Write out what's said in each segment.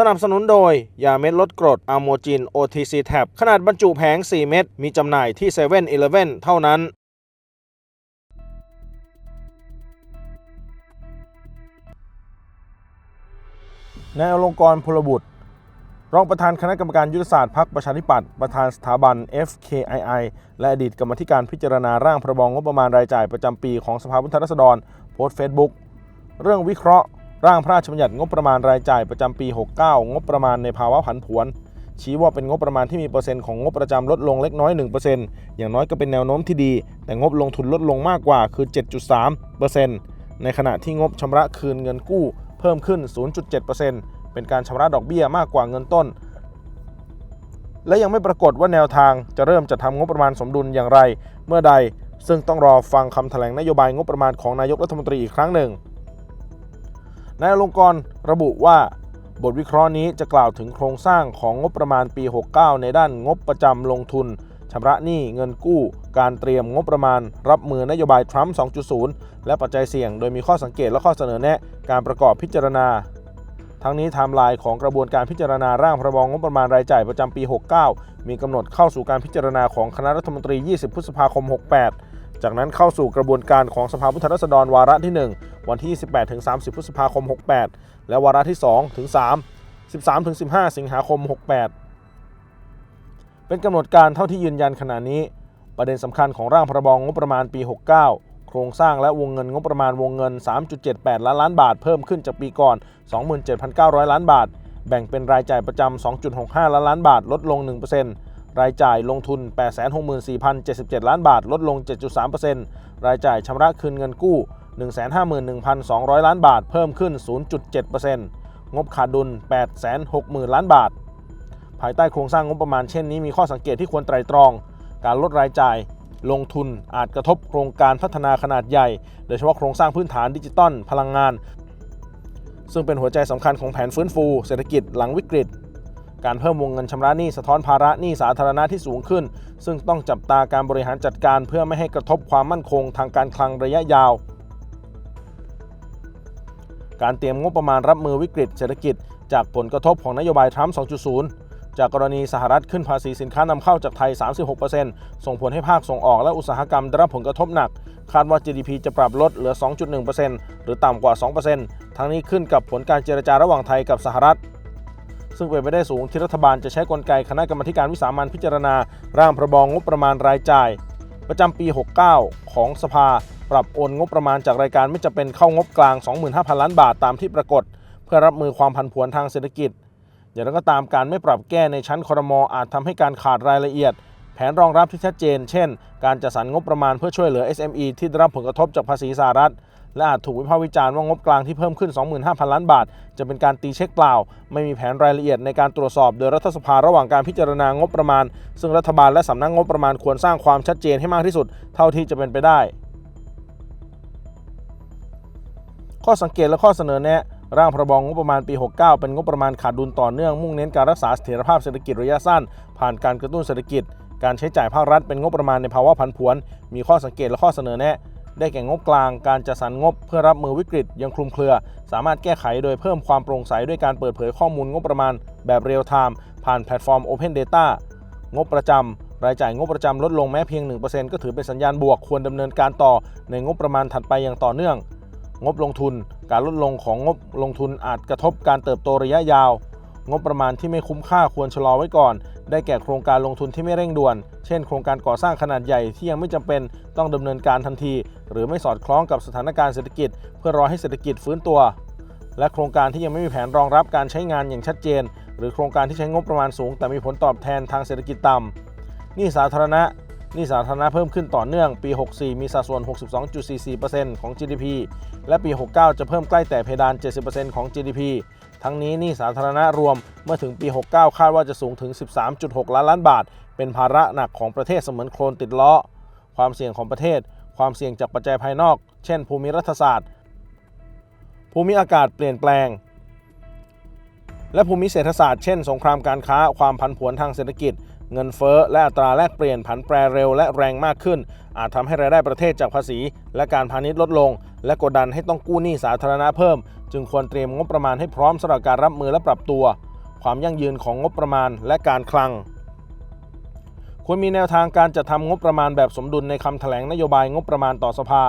สนับสนุนโดย ยาเม็ดลดกรดอะโมจิน OTC Tab ขนาดบรรจุแผง 4 เม็ด มีจำหน่ายที่7 e เ e ่ e อเท่านั้น นายอลงกรพลบุตร รองประธานคณะกรรมการยุทธศาสตร์พรรคประชาธิปัตย์ ประธานสถาบัน FKII และอดีตกรรมธิการพิจารณาร่างพระบงบประมาณรายจ่ายประจำปีของสภาผู้แทนราษฎร โพสต์เฟซบุ๊กเรื่องวิเคราะห์ ร่างพระราชบัญญัติงบประมาณรายจ่ายประจำปี 69 งบประมาณในภาวะผันผวน ชี้ว่าเป็นงบประมาณที่มีเปอร์เซ็นต์ของงบประจำลดลงเล็กน้อย 1%อย่างน้อยก็เป็นแนวโน้มที่ดี แต่งบลงทุนลดลงมากกว่าคือ 7.3%ในขณะที่งบชำระคืนเงินกู้เพิ่มขึ้น 0.7%เป็นการชำระดอกเบี้ยมากกว่าเงินต้น และยังไม่ปรากฏว่าแนวทางจะเริ่มจัดทำงบประมาณสมดุลอย่างไร เมื่อใด ซึ่งต้องรอฟังคำแถลงนโยบายงบประมาณของนายกรัฐมนตรีอีกครั้งหนึ่ง นายอลงกรระบุว่า บทวิเคราะห์นี้จะกล่าวถึงโครงสร้างของงบประมาณปี 69 ในด้านงบประจำลงทุนชำระหนี้เงินกู้ การเตรียมงบประมาณ รับมือนโยบายทรัมป์ 2.0 และปัจจัยเสี่ยง โดยมีข้อสังเกตและข้อเสนอแนะการประกอบพิจารณา ทั้งนี้ไทม์ไลน์ของกระบวนการพิจารณาร่างพรบงบประมาณรายจ่ายประจำปี 69 มีกำหนดเข้าสู่การพิจารณาของคณะรัฐมนตรี 20 พฤษภาคม 68 จากนั้นเข้าสู่กระบวนการของสภาผู้แทนราษฎรวาระที่ 1 วันที่ 28 ถึง 30 พฤษภาคม 68 และวาระที่ 2 ถึง 3 13 ถึง 15 สิงหาคม 68 เป็นกำหนดการเท่าที่ยืนยันขณะนี้ ประเด็นสำคัญของร่างพรบงบประมาณปี 69 โครงสร้างและวงเงินงบประมาณวงเงิน 3.78 ล้านล้านบาท เพิ่มขึ้นจากปีก่อน 27,900 ล้านบาท แบ่งเป็นรายจ่ายประจำ 2.65 ล้านล้านบาท ลดลง 1% รายจ่ายลงทุน 864,077 ล้านบาท ลดลง 7.3%รายจ่ายชำระคืนเงินกู้ 151,200 ล้านบาท เพิ่มขึ้น 0.7%งบขาดดุล 860,000 ล้านบาท ภายใต้โครงสร้างงบประมาณเช่นนี้มีข้อสังเกตที่ควรไตรตรอง การลดรายจ่ายลงทุนอาจกระทบโครงการพัฒนาขนาดใหญ่ โดยเฉพาะโครงสร้างพื้นฐานดิจิตอลพลังงาน ซึ่งเป็นหัวใจสำคัญของแผนฟื้นฟู เศรษฐกิจหลังวิกฤต การเพิ่มวงเงินชำระหนี้สะท้อนภาระหนี้สาธารณะที่สูงขึ้น ซึ่งต้องจับตาการบริหารจัดการเพื่อไม่ให้กระทบความมั่นคงทางการคลังระยะยาว การเตรียมงบประมาณรับมือวิกฤตเศรษฐกิจ จากผลกระทบของนโยบายทรัมป์ 2.0 จากกรณีสหรัฐขึ้นภาษีสินค้านำเข้าจากไทย 36%ส่งผลให้ภาคส่งออกและอุตสาหกรรมได้รับผลกระทบหนัก คาดว่า GDP จะปรับลดเหลือ 2.1%หรือต่ำกว่า 2%ทั้งนี้ขึ้นกับผลการเจรจาระหว่างไทยกับสหรัฐ ซึ่งเป็นไปได้สูงที่รัฐบาลจะใช้กลไกคณะกรรมธิการวิสามัญพิจารณา ร่างพรบงบประมาณรายจ่าย ประจำปี 69 ของสภา ปรับโอนงบประมาณจากรายการไม่จำเป็นเข้างบกลาง 25,000 ล้านบาทตามที่ปรากฏ เพื่อรับมือความผันผวนทางเศรษฐกิจ อย่างไรก็ตามการไม่ปรับแก้ในชั้นครมอาจทำให้การขาดรายละเอียด แผนรองรับที่ชัดเจน เช่น การจัดสรรงบประมาณเพื่อช่วยเหลือ SME ที่ได้รับผลกระทบจากภาษีสหรัฐ และอาจถูกวิพากษ์วิจารณ์ว่างบกลางที่เพิ่มขึ้น 25,000 ล้านบาท จะเป็นการตีเช็คเปล่า ไม่มีแผนรายละเอียดในการตรวจสอบโดยรัฐสภาระหว่างการพิจารณางบประมาณ ซึ่งรัฐบาลและสำนักงบประมาณควรสร้างความชัดเจนให้มากที่สุด เท่าที่จะเป็นไปได้ ข้อสังเกตและข้อเสนอแนะร่างพรบงบประมาณปี 69 เป็นงบประมาณขาดดุลต่อเนื่องมุ่งเน้นการรักษาเสถียรภาพเศรษฐกิจระยะสั้น ผ่านการกระตุ้นเศรษฐกิจ การใช้จ่ายภาครัฐเป็นงบประมาณในภาวะผันผวน มีข้อสังเกตและข้อเสนอแนะ ได้แก่งบกลางการจัดสรรงบเพื่อรับมือวิกฤตยังคลุมเครือ สามารถแก้ไขโดยเพิ่มความโปร่งใสด้วยการเปิดเผยข้อมูลงบประมาณแบบเรียลไทม์ผ่านแพลตฟอร์ม Open Data งบประจำรายจ่ายงบประจำลดลงแม้เพียง 1%ก็ถือเป็นสัญญาณบวกควรดำเนินการต่อในงบประมาณถัดไปอย่างต่อเนื่อง งบลงทุน การลดลงของงบลงทุนอาจกระทบการเติบโตระยะยาว งบประมาณที่ไม่คุ้มค่าควรชะลอไว้ก่อน ได้แก่โครงการลงทุนที่ไม่เร่งด่วน เช่น โครงการก่อสร้างขนาดใหญ่ที่ยังไม่จำเป็นต้องดำเนินการทันที หรือไม่สอดคล้องกับสถานการณ์เศรษฐกิจ เพื่อรอให้เศรษฐกิจฟื้นตัว และโครงการที่ยังไม่มีแผนรองรับการใช้งานอย่างชัดเจน หรือโครงการที่ใช้งบประมาณสูง แต่มีผลตอบแทนทางเศรษฐกิจต่ำนี้สาธารณะนี้สาธารณะเพิ่มขึ้นต่อเนื่องปี 64 มีสัดส่วน 62.44%ของ GDP และปี 69 จะเพิ่มใกล้แต่เพดาน 70%ของ GDP ทั้งนี้หนี้สาธารณะรวมเมื่อถึงปี 69 คาดว่าจะสูงถึง 13.6 ล้านล้านบาท เป็นภาระหนักของประเทศเสมือนโคลนติดล้อ ความเสี่ยงของประเทศ ความเสี่ยงจากปัจจัยภายนอก เช่น ภูมิรัฐศาสตร์ ภูมิอากาศเปลี่ยนแปลง และภูมิเศรษฐศาสตร์ เช่น สงครามการค้า ความผันผวนทางเศรษฐกิจ เงินเฟ้อ และอัตราแลกเปลี่ยนผันแปรเร็วและแรงมากขึ้น อาจทำให้รายได้ประเทศจากภาษี และการพาณิชย์ลดลง และกดดันให้ต้องกู้หนี้สาธารณะเพิ่ม จึงควรเตรียมงบประมาณให้พร้อมสำหรับการรับมือและปรับตัว ความยั่งยืนของงบประมาณและการคลัง ควรมีแนวทางการจัดทำงบประมาณแบบสมดุลในคำแถลงนโยบายงบประมาณต่อสภา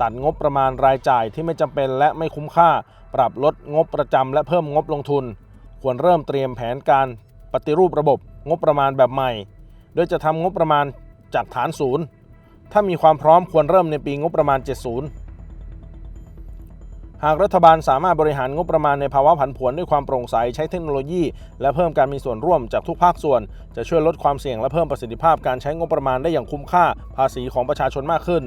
ตัดงบประมาณรายจ่ายที่ไม่จำเป็นและไม่คุ้มค่า ปรับลดงบประจำและเพิ่มงบลงทุน ควรเริ่มเตรียมแผนการปฏิรูประบบ งบประมาณแบบใหม่ โดยจะทำงบประมาณจากฐานศูนย์ถ้ามีความพร้อมควรเริ่มในปีงบประมาณ 70 หากรัฐบาลสามารถบริหารงบประมาณในภาวะผันผวนด้วยความโปร่งใสใช้เทคโนโลยี และเพิ่มการมีส่วนร่วมจากทุกภาคส่วน จะช่วยลดความเสี่ยงและเพิ่มประสิทธิภาพการใช้งบประมาณได้อย่างคุ้มค่าภาษีของประชาชนมากขึ้น